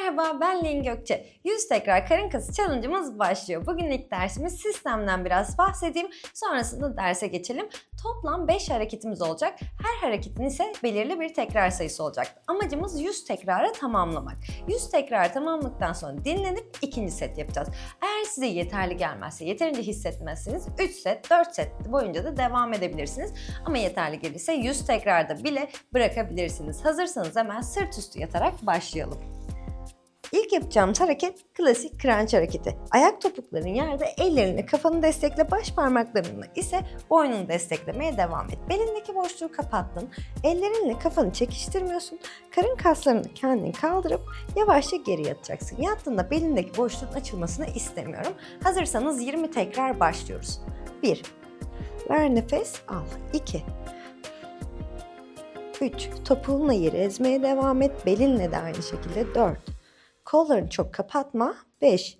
Merhaba ben Lin Gökçe. 100 tekrar karın kası challenge'ımız başlıyor. Bugün ilk dersimiz sistemden biraz bahsedeyim. Sonrasında derse geçelim. Toplam 5 hareketimiz olacak. Her hareketin ise belirli bir tekrar sayısı olacak. Amacımız 100 tekrarı tamamlamak. 100 tekrar tamamladıktan sonra dinlenip ikinci set yapacağız. Eğer size yeterli gelmezse, yeterince hissetmezseniz 3 set, 4 set boyunca da devam edebilirsiniz. Ama yeterli gelirse 100 tekrarda bile bırakabilirsiniz. Hazırsanız hemen sırt üstü yatarak başlayalım. İlk yapacağımız hareket klasik crunch hareketi. Ayak topukların yerde ellerini kafanı destekle baş parmaklarını ise boynunu desteklemeye devam et. Belindeki boşluğu kapattın. Ellerinle kafanı çekiştirmiyorsun. Karın kaslarını kendin kaldırıp yavaşça geri yatacaksın. Yattığında belindeki boşluğun açılmasını istemiyorum. Hazırsanız 20 tekrar başlıyoruz. 1. Ver nefes al. 2. 3. Topuğunla yeri ezmeye devam et. Belinle de aynı şekilde 4. Kollarını çok kapatma. 5.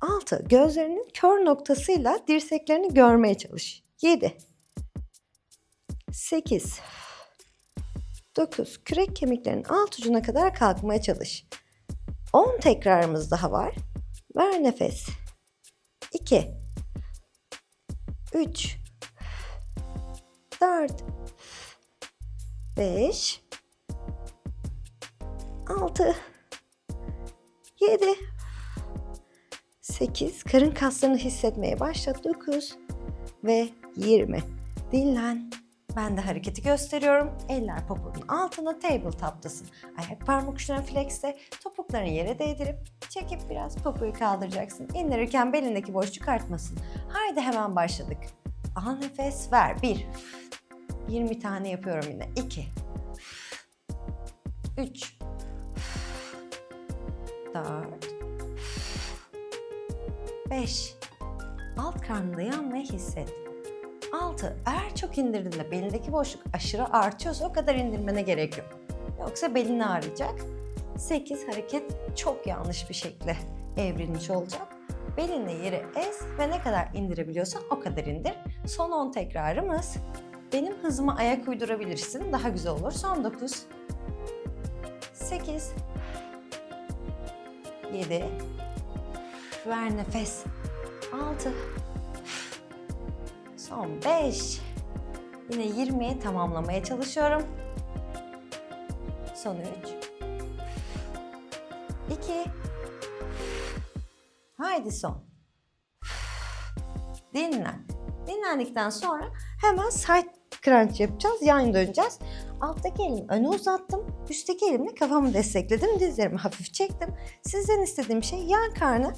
6. Gözlerinin kör noktasıyla dirseklerini görmeye çalış. 7. 8. 9. Kürek kemiklerinin alt ucuna kadar kalkmaya çalış. 10 tekrarımız daha var. Ver nefes. 2. 3. 4. 5. 6 7 8 karın kaslarını hissetmeye başla 9 ve 20 dinlen ben de hareketi gösteriyorum. Eller poponun altına tabletop'tasın. Ayak parmak uçlarını flexte, topuklarını yere değdirip çekip biraz popoyu kaldıracaksın. İndirirken belindeki boşluk artmasın. Haydi hemen başladık. Al nefes ver. 1 20 tane yapıyorum yine. 2 3 4 5 Alt karnında yanmayı hisset. 6. Eğer çok indirdiğinde belindeki boşluk aşırı artıyorsa o kadar indirmene gerek yok. Yoksa belin ağrıyacak. 8. Hareket çok yanlış bir şekilde evrilmiş olacak. Belinle yeri ez ve ne kadar indirebiliyorsan o kadar indir. Son 10 tekrarımız. Benim hızıma ayak uydurabilirsin. Daha güzel olur. Son 9. 8 7 Ver nefes 6 Son 5 Yine 20'yi tamamlamaya çalışıyorum. Son 3 2 Haydi son. Dinlen. Dinlendikten sonra hemen side crunch yapacağız. Yan döneceğiz. Alttaki elimi öne uzattım. Üstteki elimle kafamı destekledim. Dizlerimi hafif çektim. Sizden istediğim şey yan karnı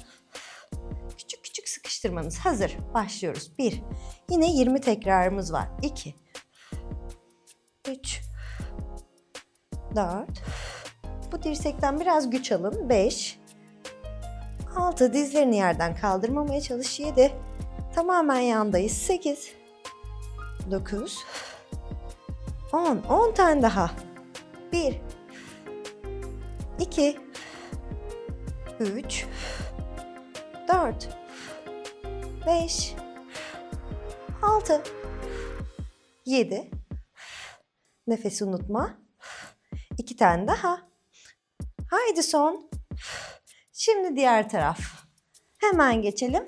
küçük küçük sıkıştırmanız. Hazır. Başlıyoruz. 1. Yine 20 tekrarımız var. 2. 3. 4. Bu dirsekten biraz güç alın. 5. 6. Dizlerini yerden kaldırmamaya çalış. 7. Tamamen yandayız. 8. 9. 10. 10 tane daha. 1. 2. 3. 4. 5. 6. 7. Nefesi unutma. 2 tane daha. Haydi son. Şimdi diğer taraf. Hemen geçelim.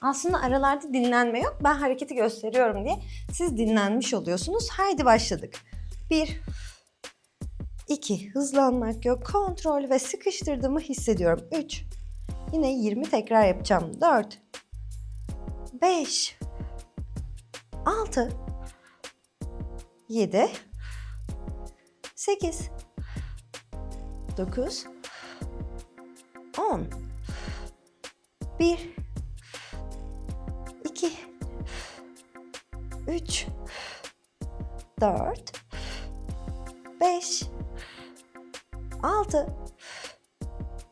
Aslında aralarda dinlenme yok. Ben hareketi gösteriyorum diye siz dinlenmiş oluyorsunuz. Haydi başladık. 1 2 hızlanmak yok. Kontrol ve sıkıştırdığımı hissediyorum. 3 Yine 20 tekrar yapacağım. 4 5 6 7 8 9 10 1 3 4 5 6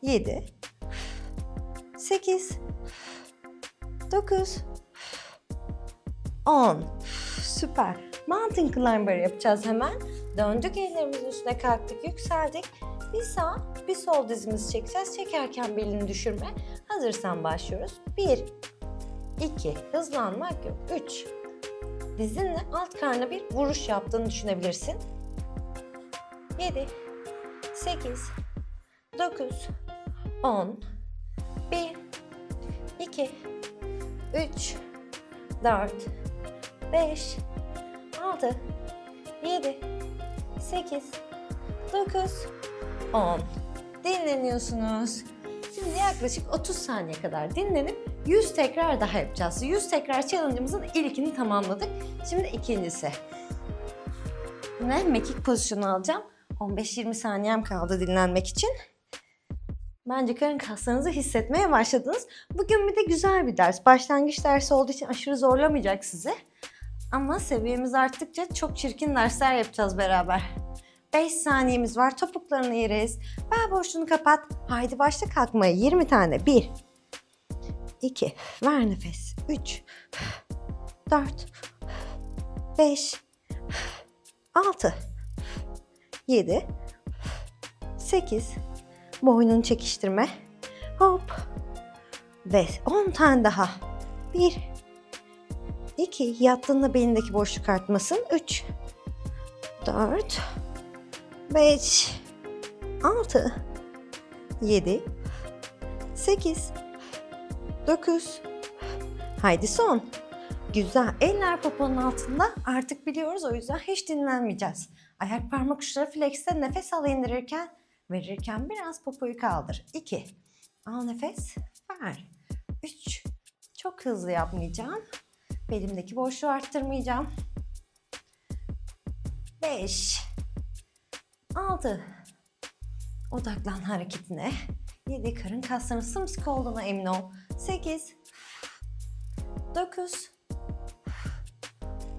7 8 9 10 Süper. Mountain climber yapacağız hemen. Döndük ellerimizin üstüne kalktık, yükseldik. Bir sağ, bir sol dizimizi çekeceğiz. Çekerken belini düşürme. Hazırsan başlıyoruz. 1 2 hızlanmak yok. 3 dizinle alt karnına bir vuruş yaptığını düşünebilirsin. 7 8 9, 10, 1, 2, 3, 4, 5, 6, 7, 8, 9, 10. Dinleniyorsunuz. Şimdi yaklaşık 30 saniye kadar dinlenip 100 tekrar daha yapacağız. 100 tekrar challenge'ımızın ilkini tamamladık. Şimdi ikincisi. Yine mekik pozisyonu alacağım. 15-20 saniyem kaldı dinlenmek için. Bence karın kaslarınızı hissetmeye başladınız. Bugün bir de güzel bir ders. Başlangıç dersi olduğu için aşırı zorlamayacak sizi. Ama seviyemiz arttıkça çok çirkin dersler yapacağız beraber. 5 saniyemiz var. Topuklarını yeriz. Bel boşluğunu kapat. Haydi başla kalkmaya. 20 tane. 1 2 Ver nefes. 3 4 5 6 7 8 Boynunu çekiştirme. Hop. Ve 10 tane daha. 1 2 Yattığında belindeki boşluk artmasın. 3 4 5 6 7 8 9 Haydi son. Güzel. Eller poponun altında artık biliyoruz o yüzden hiç dinlenmeyeceğiz. Ayak parmak uçları flexte nefes al indirirken verirken biraz popoyu kaldır. 2. Al nefes. Ver. 3. Çok hızlı yapmayacağım. Belimdeki boşluğu arttırmayacağım. 5. 6. Odaklan hareketine. 7. Karın kaslarının sımsıkı olduğuna emin ol. 8. 9.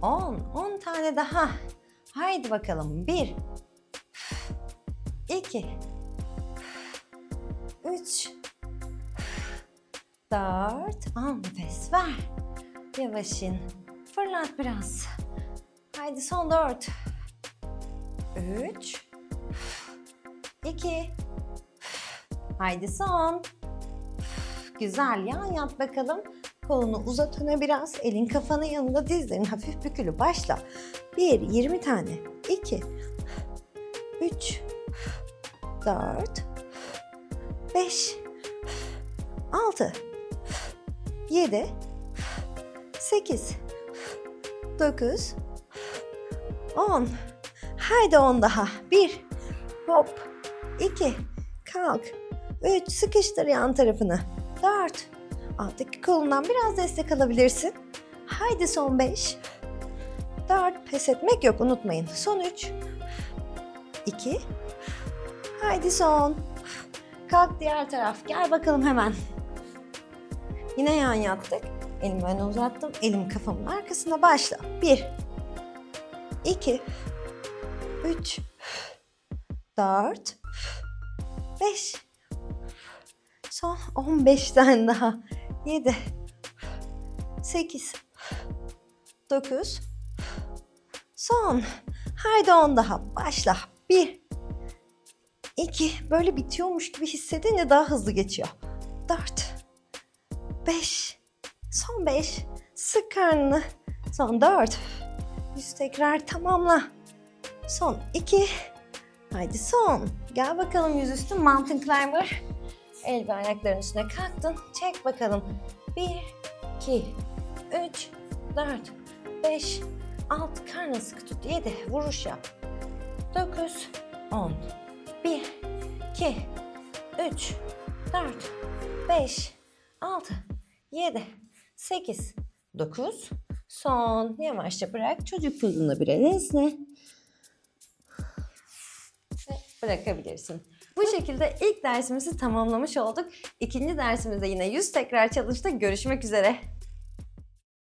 10. 10 tane daha. Haydi bakalım. 1. 2. 3. 4. Al nefes ver. Yavaş in. Fırlat biraz. Haydi son 4. 3. 2. Haydi son. Güzel yan yat bakalım. Kolunu uzat öne biraz. Elin kafanın yanında dizlerin hafif bükülü. Başla. 1. 20 tane. 2. 3. 4. 5. 6. 7. 8. 9. 10. Haydi 10 daha. 1. Hop. 2. Kalk. 3. Sıkıştır yan tarafını. 4. Alttaki kolundan biraz destek alabilirsin. Haydi son 5. 4. Pes etmek yok unutmayın. Son 3. 2. Haydi son. Kalk diğer taraf. Gel bakalım hemen. Yine yan yattık. Elimi öne uzattım. Elim kafamın arkasına başla. 1. 2. 3. 4. 5. Son 15 tane daha. 7. 8. 9. Son. Haydi 10 daha. Başla. 1. 2. Böyle bitiyormuş gibi hissedince daha hızlı geçiyor. 4. 5. Son 5. Sık karnını. Son 4. Yüz tekrar tamamla. Son 2. Haydi son. Gel bakalım yüzüstü mountain climber. El ve ayakların üstüne kalktın. Çek bakalım. 1, 2, 3, 4, 5, 6. Karnını sıkı tut. 7. Vuruş yap. 9, 10. 1, 2, 3, 4, 5, 6, 7, 8, 9. Son. Yavaşça bırak. Çocuk pozunda bir el esne. Ve bırakabilirsin. Bu şekilde ilk dersimizi tamamlamış olduk. İkinci dersimizde yine 100 tekrar çalıştık. Görüşmek üzere.